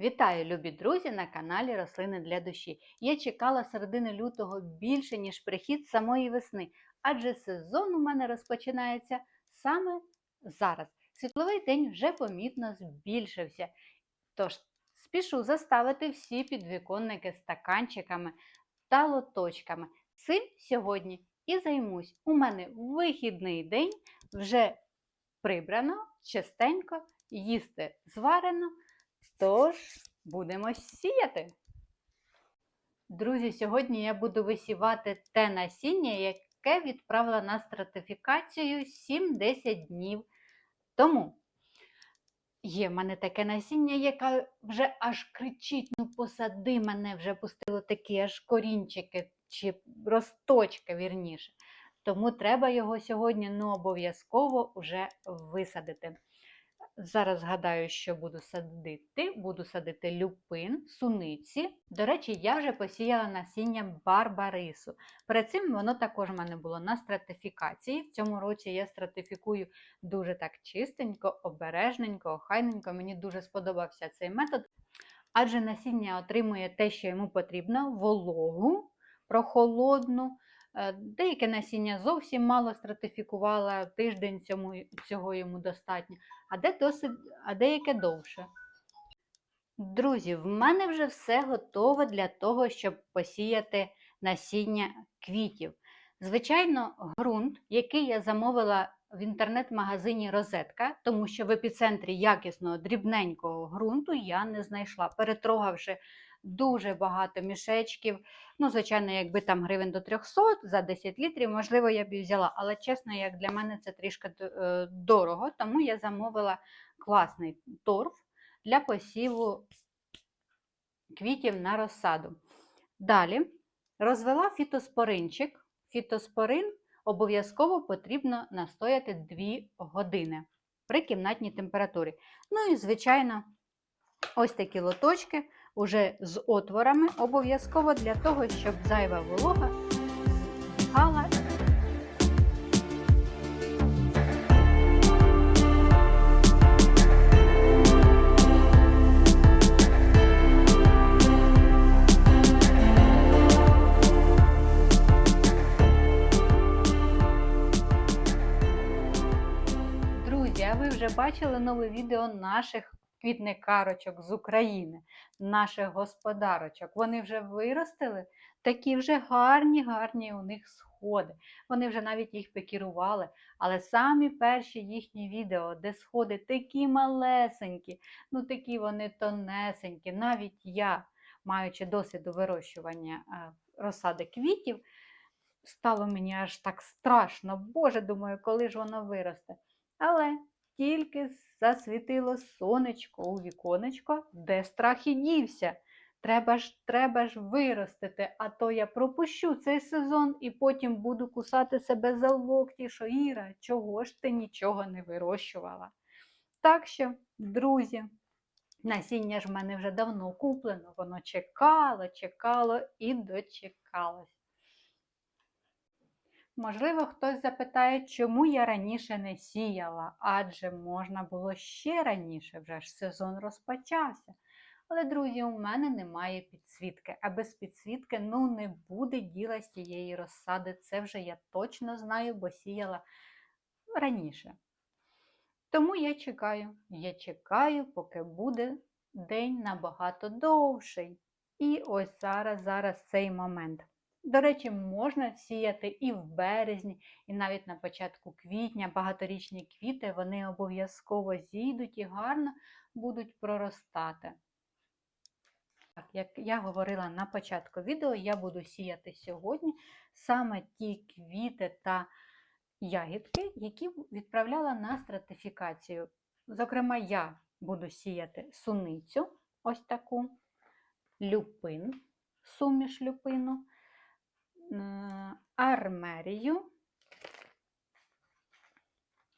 Вітаю, любі друзі, на каналі Рослини для душі. Я чекала середини лютого більше, ніж прихід самої весни, адже сезон у мене розпочинається саме зараз. Світловий день вже помітно збільшився. Тож спішу заставити всі підвіконники стаканчиками та лоточками. Цим сьогодні і займусь. У мене вихідний день вже прибрано, чистенько, їсти зварено. Тож, будемо сіяти. Друзі, сьогодні я буду висівати те насіння, яке відправила на стратифікацію 7-10 днів тому. Є в мене таке насіння, яке вже аж кричить: ну посади мене, вже пустило такі аж корінчики чи росточки, вірніше. Тому треба його сьогодні ну, обов'язково вже висадити. Зараз згадаю, що буду садити. Буду садити люпин, суниці. До речі, я вже посіяла насіння барбарису. Перед цим воно також в мене було на стратифікації. В цьому році я стратифікую дуже так чистенько, обережненько, охайненько. Мені дуже сподобався цей метод, адже насіння отримує те, що йому потрібно: вологу, прохолодну. Е, Деяке насіння зовсім мало стратифікувала, тиждень цьому, цього йому достатньо, а, де досить, а деяке довше. Друзі, в мене вже все готове для того, щоб посіяти насіння квітів. Звичайно, ґрунт, який я замовила в інтернет-магазині Розетка, тому що в епіцентрі якісного дрібненького ґрунту я не знайшла, перетрогавши дуже багато мішечків. Ну, звичайно, якби там гривень до 300 за 10 літрів, можливо, я б і взяла. Але чесно, як для мене це трішки е, дорого, тому я замовила класний торф для посіву квітів на розсаду. Далі розвела фітоспоринчик. Фітоспорин обов'язково потрібно настояти 2 години при кімнатній температурі. Ну і, звичайно, ось такі лоточки уже з отворами, обов'язково для того, щоб зайва волога збігала. Друзі, ви вже бачили нове відео наших квітникарочок з України, наших господарочок. Вони вже виростили, такі вже гарні, гарні у них сходи. Вони вже навіть їх пекірували. Але самі перші їхні відео, де сходи такі малесенькі, ну такі вони тонесенькі. Навіть я, маючи досвід у вирощування е, розсади квітів, стало мені аж так страшно. Боже, думаю, коли ж воно виросте. Але тільки засвітило сонечко у віконечко, де страх і дівся. Треба ж треба ж виростити, а то я пропущу цей сезон і потім буду кусати себе за локті, що Іра, чого ж ти нічого не вирощувала. Так що, друзі, насіння ж в мене вже давно куплено, воно чекало, чекало і дочекалось. Можливо, хтось запитає, чому я раніше не сіяла, адже можна було ще раніше, вже ж сезон розпочався. Але, друзі, у мене немає підсвітки, а без підсвітки ну, не буде діла з тієї розсади. Це вже я точно знаю, бо сіяла раніше. Тому я чекаю, я чекаю, поки буде день набагато довший. І ось зараз, зараз цей момент. До речі, можна сіяти і в березні, і навіть на початку квітня багаторічні квіти вони обов'язково зійдуть і гарно будуть проростати. Так, як я говорила на початку відео, я буду сіяти сьогодні саме ті квіти та ягідки, які відправляла на стратифікацію. Зокрема, я буду сіяти суницю, ось таку, люпин, суміш люпину армерію.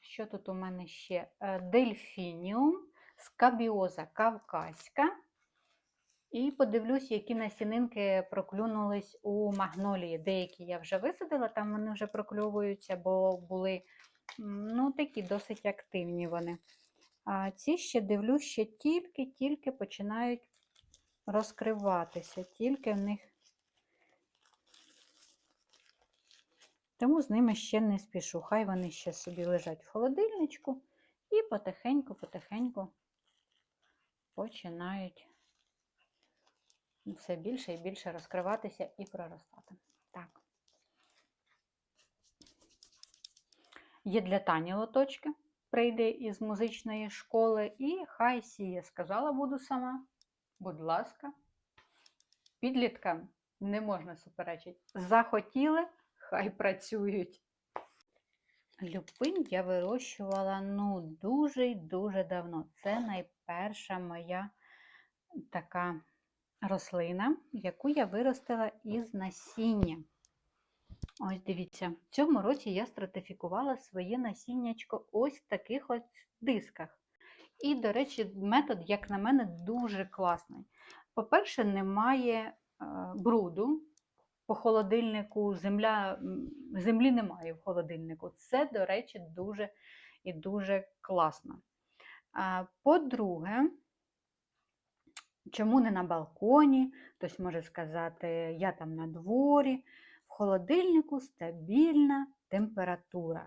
Що тут у мене ще? Е, дельфініум, скабіоза кавказька. І подивлюсь, які насінинки проклюнулись у магнолії. Деякі я вже висадила, там вони вже прокльовуються, бо були ну, такі досить активні вони. А ці ще дивлюсь, ще тільки-тільки починають розкриватися, тільки в них. Тому з ними ще не спішу. Хай вони ще собі лежать в холодильничку і потихеньку-потихеньку починають все більше і більше розкриватися і проростати. Так. Є для Тані лоточки, прийде із музичної школи, і хай сіє. Сказала, буду сама. Будь ласка, підліткам не можна суперечити. Захотіли, хай працюють. Люпин я вирощувала ну дуже й дуже давно. Це найперша моя така рослина, яку я виростила із насіння. Ось дивіться, в цьому році я стратифікувала своє насіннячко ось в таких ось дисках. І, до речі, метод, як на мене, дуже класний. По-перше, немає е, бруду по холодильнику, земля, землі немає в холодильнику. Це, до речі, дуже і дуже класно. По-друге, чому не на балконі? Хтось може сказати, я там на дворі. В холодильнику стабільна температура.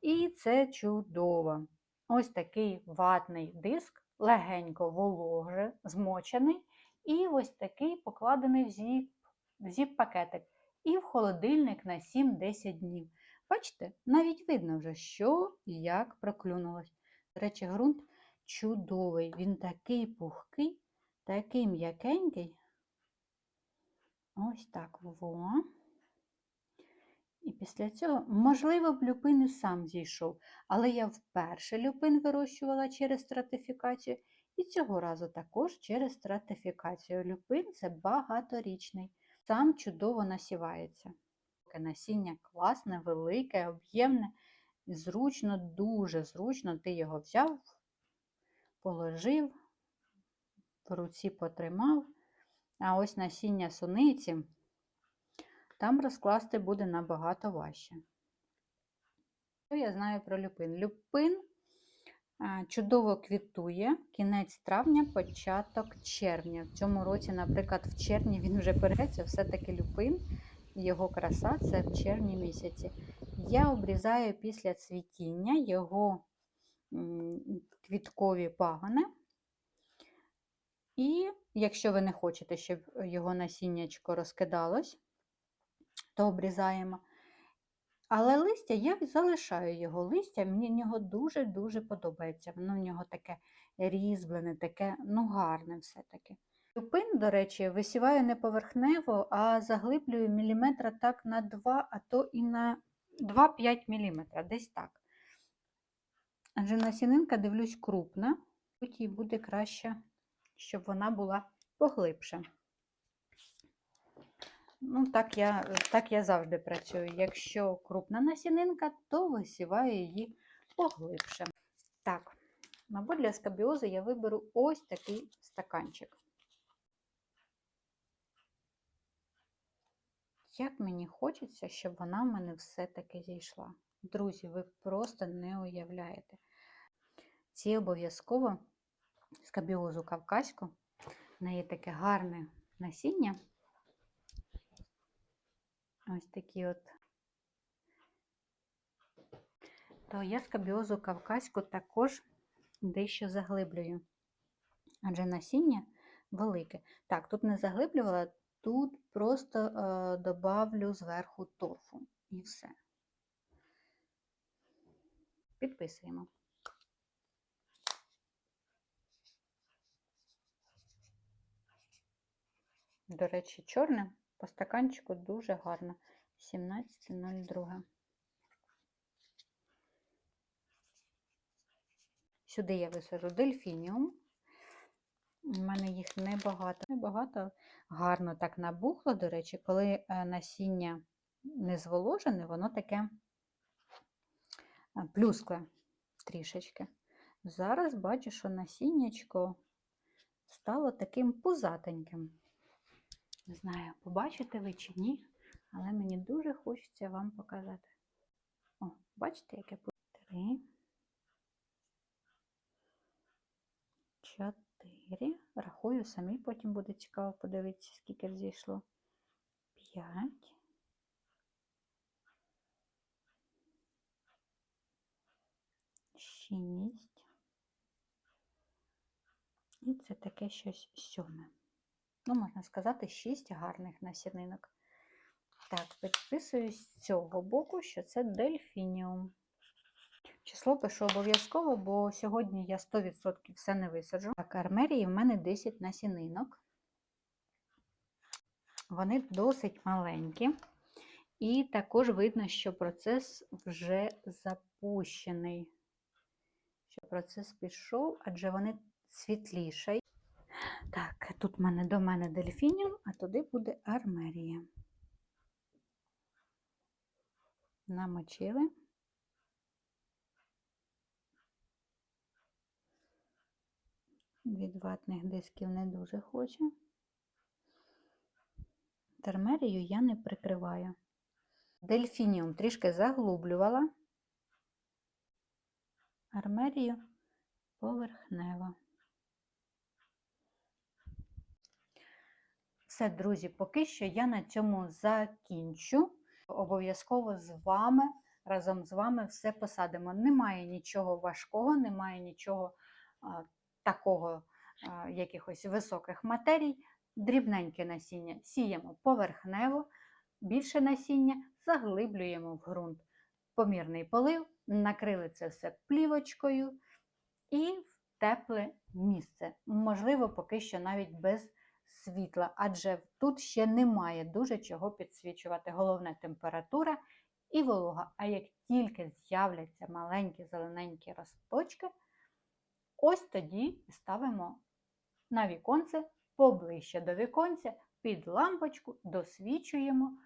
І це чудово. Ось такий ватний диск, легенько вологе, змочений, і ось такий покладений в зіп, в зіп-пакетик. І в холодильник на 7-10 днів. Бачите, навіть видно вже, що і як проклюнулось. До речі, ґрунт чудовий. Він такий пухкий, такий м'якенький. Ось так во. І після цього, можливо, б люпин і сам зійшов, але я вперше люпин вирощувала через стратифікацію, і цього разу також через стратифікацію. Люпин це багаторічний, сам чудово насівається. Насіння класне, велике, об'ємне, зручно, дуже зручно. Ти його взяв, положив, в руці потримав. А ось насіння суниці там розкласти буде набагато важче. Що я знаю про люпин? Люпин чудово квітує кінець травня, початок червня. В цьому році, наприклад, в червні він вже береться, все-таки люпин, його краса це в червні місяці. Я обрізаю після цвітіння його квіткові пагони. І якщо ви не хочете, щоб його насіннячко розкидалось, то обрізаємо. Але листя я залишаю його листя, мені в нього дуже-дуже подобається. Воно в нього таке різьблене, таке ну гарне все-таки. Люпин, до речі, висіваю не поверхнево, а заглиблюю міліметра так на 2, а то і на 2-5 мм, десь так. Адже насінинка, дивлюсь, крупна, тут їй буде краще, щоб вона була поглибша. Ну, так я, так я завжди працюю. Якщо крупна насінинка, то висіваю її поглибше. Так, мабуть, для скабіозу я виберу ось такий стаканчик. Як мені хочеться, щоб вона в мене все-таки зійшла. Друзі, ви просто не уявляєте. Ці обов'язково скабіозу кавказьку, в неї таке гарне насіння. Ось такі от. То я скабіозу кавказьку також дещо заглиблюю. Адже насіння велике. Так, тут не заглиблювала, тут просто е, добавлю зверху торфу і все. Підписуємо. До речі, чорне по стаканчику дуже гарно. 17.02. Сюди я висажу дельфініум. У мене їх небагато. Небагато гарно так набухло, до речі, коли е, насіння не зволожене, воно таке е, плюскле трішечки. Зараз бачу, що насіннячко стало таким пузатеньким. Не знаю, побачите ви чи ні, але мені дуже хочеться вам показати. О, бачите, яке три. 4. Рахую самі, потім буде цікаво подивитися, скільки зійшло. 5. Шість. І це таке щось сьоме. Ну, можна сказати, шість гарних насінинок. Так, підписуюсь з цього боку, що це дельфініум. Число пишу обов'язково, бо сьогодні я 100% все не висаджу. Так, армерії в мене 10 насінинок. Вони досить маленькі. І також видно, що процес вже запущений. Що процес пішов, адже вони світліші. Так, тут в мене до мене дельфініум, а туди буде армерія. Намочили. Від ватних дисків не дуже хочу. Термерію я не прикриваю. Дельфініум трішки заглублювала, армерію поверхнево. Все, друзі, поки що я на цьому закінчу. Обов'язково з вами, разом з вами все посадимо. Немає нічого важкого, немає нічого а, такого, а, якихось високих матерій. Дрібненьке насіння сіємо поверхнево, більше насіння заглиблюємо в ґрунт. Помірний полив, накрили це все плівочкою і в тепле місце. Можливо, поки що навіть без світла, адже тут ще немає дуже чого підсвічувати. Головне температура і волога. А як тільки з'являться маленькі зелененькі росточки, ось тоді ставимо на віконце поближче до віконця, під лампочку досвічуємо,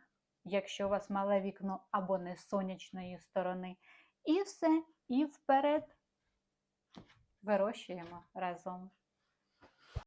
якщо у вас мале вікно або не сонячної сторони. І все, і вперед вирощуємо разом.